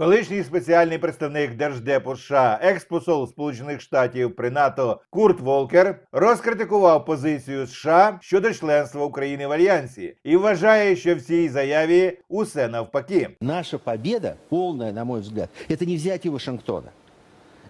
Колишній спеціальний представник Держдепу США, експосол Сполучених Штатів при НАТО Курт Волкер розкритикував позицію США щодо членства України в альянсі і вважає, що в цій заяві усе навпаки. Наша победа, повна, на мой взгляд, це не взяти Вашингтона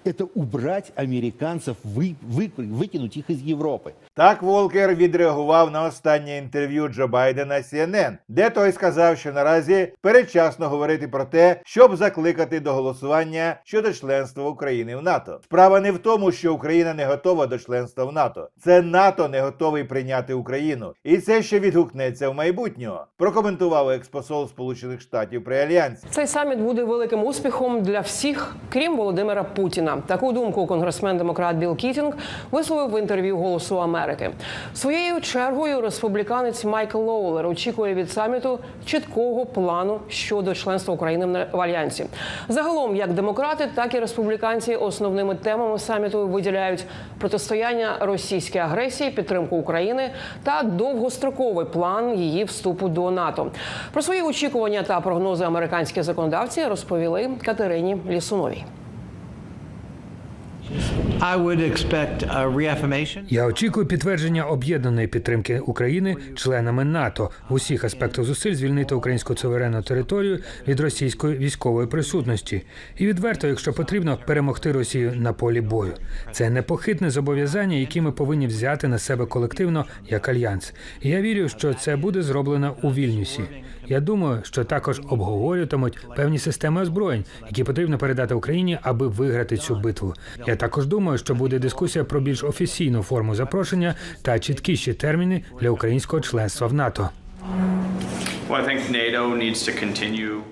Это убрать американцев, вы, вы- выкинуть их из Европы. Так Волкер відреагував на останнє інтерв'ю Джо Байдена CNN, де той сказав, що наразі передчасно говорити про те, щоб закликати до голосування щодо членства України в НАТО. Справа не в тому, що Україна не готова до членства в НАТО. Це НАТО не готовий прийняти Україну, і це ще відгукнеться в майбутнього. Прокоментував експосол Сполучених Штатів при альянсі. Цей саміт буде великим успіхом для всіх, крім Володимира Путіна. Таку думку конгресмен демократ Білл Кітінг висловив в інтерв'ю Голосу Америки. Своєю чергою республіканець Майкл Лоулер очікує від саміту чіткого плану щодо членства України в альянсі. Загалом, як демократи, так і республіканці основними темами саміту виділяють протистояння російській агресії, підтримку України та довгостроковий план її вступу до НАТО. Про свої очікування та прогнози американські законодавці розповіли Катерині Лісуновій. Я очікую підтвердження об'єднаної підтримки України членами НАТО в усіх аспектах зусиль звільнити українську суверенну територію від російської військової присутності і відверто, якщо потрібно, перемогти Росію на полі бою. Це непохитне зобов'язання, які ми повинні взяти на себе колективно як альянс. І я вірю, що це буде зроблено у Вільнюсі. Я думаю, що також обговорюватимуть певні системи озброєнь, які потрібно передати Україні, аби виграти цю битву. Я також думаю, що буде дискусія про більш офіційну форму запрошення та чіткіші терміни для українського членства в НАТО.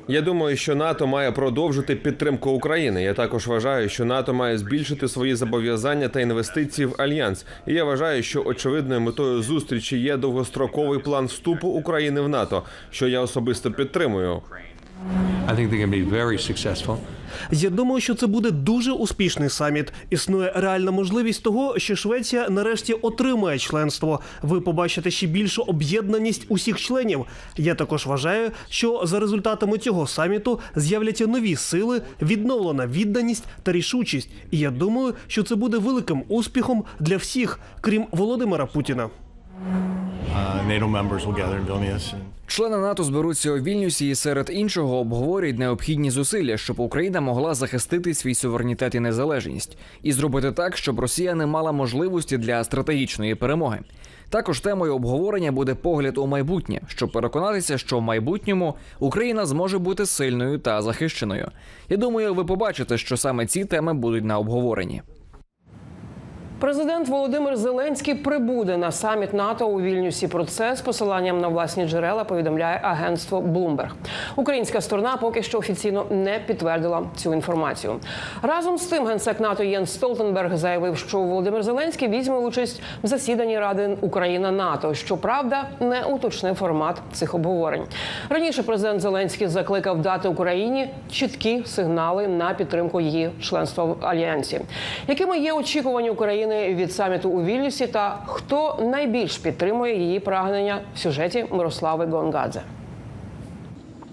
Я думаю, що НАТО має продовжити підтримку України. Я також вважаю, що НАТО має збільшити свої зобов'язання та інвестиції в альянс. І я вважаю, що очевидною метою зустрічі є довгостроковий план вступу України в НАТО, що я особисто підтримую. I think going to be very successful. Я думаю, що це буде дуже успішний саміт. Існує реальна можливість того, що Швеція нарешті отримає членство. Ви побачите ще більшу об'єднаність усіх членів. Я також вважаю, що за результатами цього саміту з'являться нові сили, відновлена відданість та рішучість. І я думаю, що це буде великим успіхом для всіх, крім Володимира Путіна. Члени НАТО зберуться у Вільнюсі і серед іншого обговорюють необхідні зусилля, щоб Україна могла захистити свій суверенітет і незалежність, і зробити так, щоб Росія не мала можливості для стратегічної перемоги. Також темою обговорення буде погляд у майбутнє, щоб переконатися, що в майбутньому Україна зможе бути сильною та захищеною. Я думаю, ви побачите, що саме ці теми будуть на обговоренні. Президент Володимир Зеленський прибуде на саміт НАТО у Вільнюсі. Про це з посиланням на власні джерела повідомляє агентство Bloomberg. Українська сторона поки що офіційно не підтвердила цю інформацію. Разом з тим, генсек НАТО Єнс Столтенберг заявив, що Володимир Зеленський візьме участь в засіданні Ради Україна НАТО. Щоправда, не уточнив формат цих обговорень. Раніше президент Зеленський закликав дати Україні чіткі сигнали на підтримку її членства в альянсі. Якими є очікування України від саміту у Вільнюсі та хто найбільш підтримує її прагнення в сюжеті Мирослави Гонгадзе?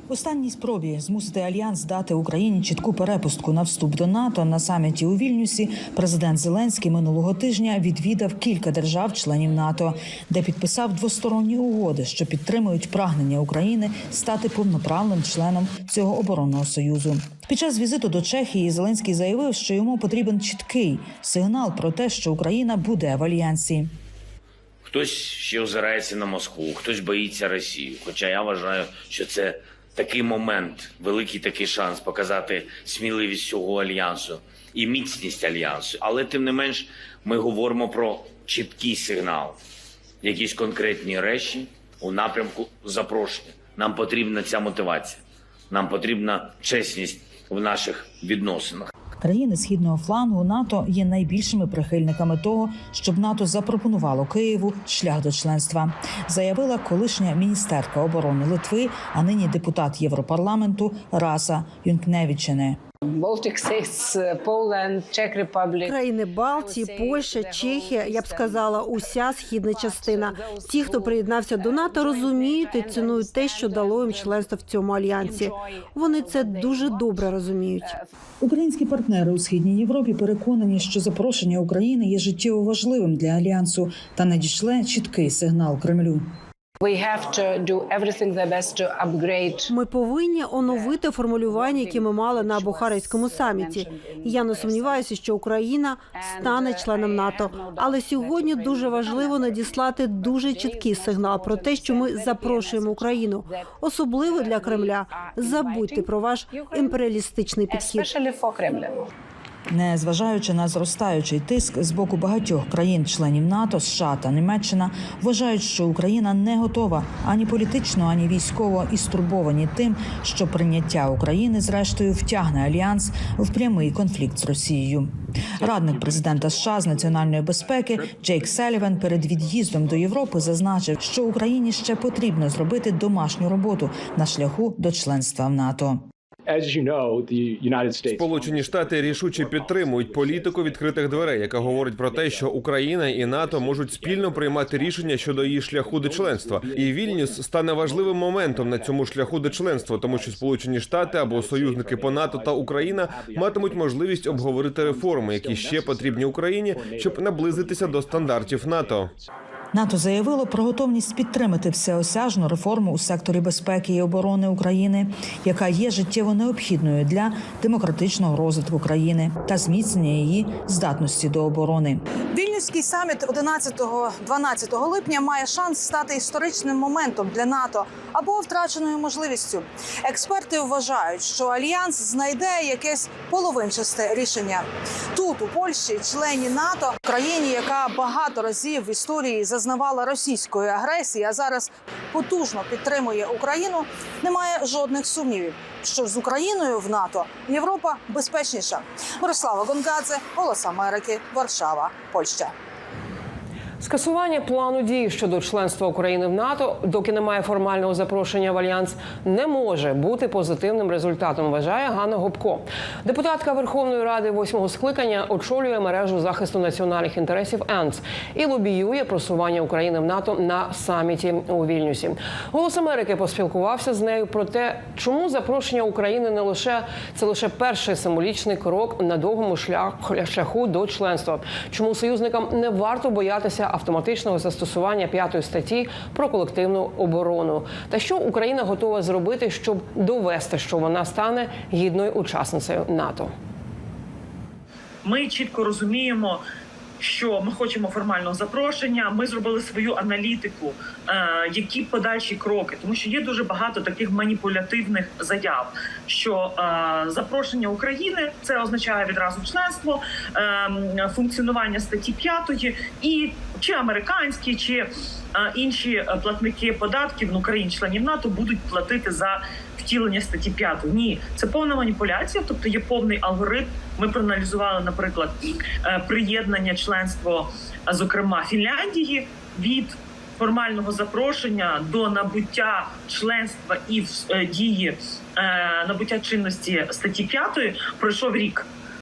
В останній спробі змусити альянс дати Україні чітку перепустку на вступ до НАТО на саміті у Вільнюсі. Президент Зеленський минулого тижня відвідав кілька держав-членів НАТО, де підписав двосторонні угоди, що підтримують прагнення України стати повноправним членом цього оборонного союзу. Під час візиту до Чехії Зеленський заявив, що йому потрібен чіткий сигнал про те, що Україна буде в альянсі. Хтось ще озирається на Москву, хтось боїться Росії. Хоча я вважаю, що це такий момент, великий такий шанс показати сміливість цього альянсу і міцність альянсу. Але тим не менш, ми говоримо про чіткий сигнал, якісь конкретні речі у напрямку запрошення. Нам потрібна ця мотивація, нам потрібна чесність в наших відносинах. Країни східного флангу НАТО є найбільшими прихильниками того, щоб НАТО запропонувало Києву шлях до членства, заявила колишня міністерка оборони Литви, а нині депутат Європарламенту Раса Юнкневічене. Baltic states, Poland, Czech Republic. Країни Балтії, Польща, Чехія, я б сказала, уся східна частина. Ті, хто приєднався до НАТО, розуміють і цінують те, що дало їм членство в цьому альянсі. Вони це дуже добре розуміють. Українські партнери у східній Європі переконані, що запрошення України є життєво важливим для альянсу та надішле чіткий сигнал Кремлю. Ми повинні оновити формулювання, які ми мали на Бухарейському саміті. Я не сумніваюся, що Україна стане членом НАТО. Але сьогодні дуже важливо надіслати дуже чіткий сигнал про те, що ми запрошуємо Україну, особливо для Кремля. Забудьте про ваш імперіалістичний підхід. Незважаючи на зростаючий тиск з боку багатьох країн-членів НАТО, США та Німеччина вважають, що Україна не готова ані політично, ані військово і стурбовані тим, що прийняття України зрештою втягне альянс в прямий конфлікт з Росією. Радник президента США з національної безпеки Джейк Селіван перед від'їздом до Європи зазначив, що Україні ще потрібно зробити домашню роботу на шляху до членства в НАТО. Сполучені Штати рішуче підтримують політику відкритих дверей, яка говорить про те, що Україна і НАТО можуть спільно приймати рішення щодо її шляху до членства. І Вільнюс стане важливим моментом на цьому шляху до членства, тому що Сполучені Штати або союзники по НАТО та Україна матимуть можливість обговорити реформи, які ще потрібні Україні, щоб наблизитися до стандартів НАТО. НАТО заявило про готовність підтримати всеосяжну реформу у секторі безпеки і оборони України, яка є життєво необхідною для демократичного розвитку країни та зміцнення її здатності до оборони. Вільнюський саміт 11-12 липня має шанс стати історичним моментом для НАТО або втраченою можливістю. Експерти вважають, що альянс знайде якесь половинчасте рішення тут, у Польщі, члені НАТО, країні, яка багато разів в історії зазнавала російської агресії, а зараз потужно підтримує Україну. Немає жодних сумнівів, що з Україною в НАТО Європа безпечніша. Мирослава Гонгадзе, Голос Америки, Варшава, Польща. Скасування плану дій щодо членства України в НАТО, доки немає формального запрошення в альянс, не може бути позитивним результатом. Вважає Ганна Гопко. Депутатка Верховної Ради восьмого скликання очолює мережу захисту національних інтересів ЕНЦ і лобіює просування України в НАТО на саміті у Вільнюсі. Голос Америки поспілкувався з нею про те, чому запрошення України не лише це лише перший символічний крок на довгому шляху до членства. Чому союзникам не варто боятися автоматичного застосування п'ятої статті про колективну оборону, та що Україна готова зробити, щоб довести, що вона стане гідною учасницею НАТО. Ми чітко розуміємо, що ми хочемо формального запрошення. Ми зробили свою аналітику, е, які подальші кроки, тому що є дуже багато таких маніпулятивних заяв. Що е, запрошення України це означає відразу членство, е, функціонування статті 5 і чи американські, чи інші платники податків ну країн-членів НАТО будуть платити за втілення статті 5. Ні, це повна маніпуляція, тобто є повний алгоритм. Ми проаналізували, наприклад, е, приєднання членство, зокрема Фінляндії від формального запрошення до набуття членства і в е, дії е, набуття чинності статті 5 пройшов рік.